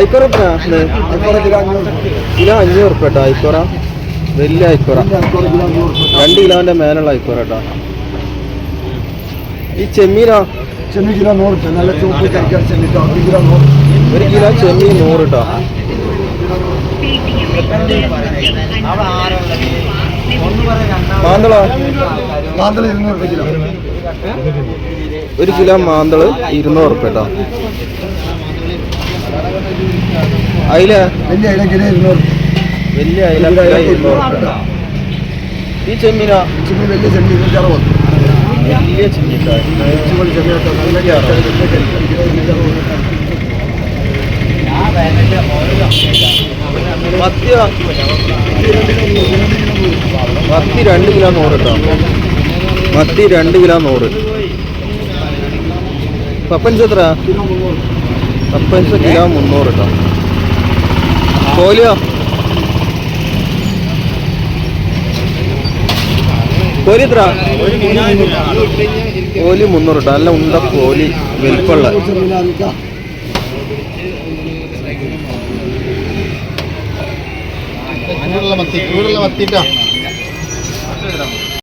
ഐക്കോറ ഐക്കോറ kilo അഞ്ഞൂറ് kilo അഞ്ഞൂറ് ഉറുപ്പ കേട്ടോ ഐക്കോറ. വലിയ ഐക്കോറ രണ്ട് കിലോന്റെ മേലുള്ള ഐക്കോറ കേട്ടോ ഈ ചെമ്മീനോ ചെമ്മീൻ കിലോ നൂറ് നല്ല ചൂപ്പ് ചെമ്മീൻ ഒരു കിലോ കിലോ ചെമ്മീൻ നൂറ് കേട്ടോ മാന്തളോ? മാന്തള ഇരുന്നൂറ് രൂപ കിലോ. ഒരു കിലോ മാന്തൾ ഇരുന്നൂറ് റുപ്യ കേട്ടോ. അയില? വലിയ അയില കിലോ ഇരുന്നൂറ് വലിയ അയില കിലോ ഇരുന്നൂറ് റുപ്യ ഈ ചെമ്മീനോ? ചെമ്മീൻ വലിയ ചെമ്മീൻ ഇരുന്നൂറ്റി അറുപത് വലിയ ചെമ്മീൻ കേട്ടോ. മത്തി രണ്ട് കിലോ നൂറ് കേട്ടോ മത്തി രണ്ട് കിലോ നൂറ്. പപ്പൻസ് എത്ര? പപ്പൻസ് കിലോ മുന്നൂറ് കേട്ടോ കോലിയോ? കോലി എത്ര? കോലി മുന്നൂറ് കേട്ടോ നല്ല ഉണ്ട കോലി വലിപ്പമുള്ള. മത്തി നിൽക്കാം ചൂടുള്ള മത്തി ചൂടുള്ള മത്തിട്ടാ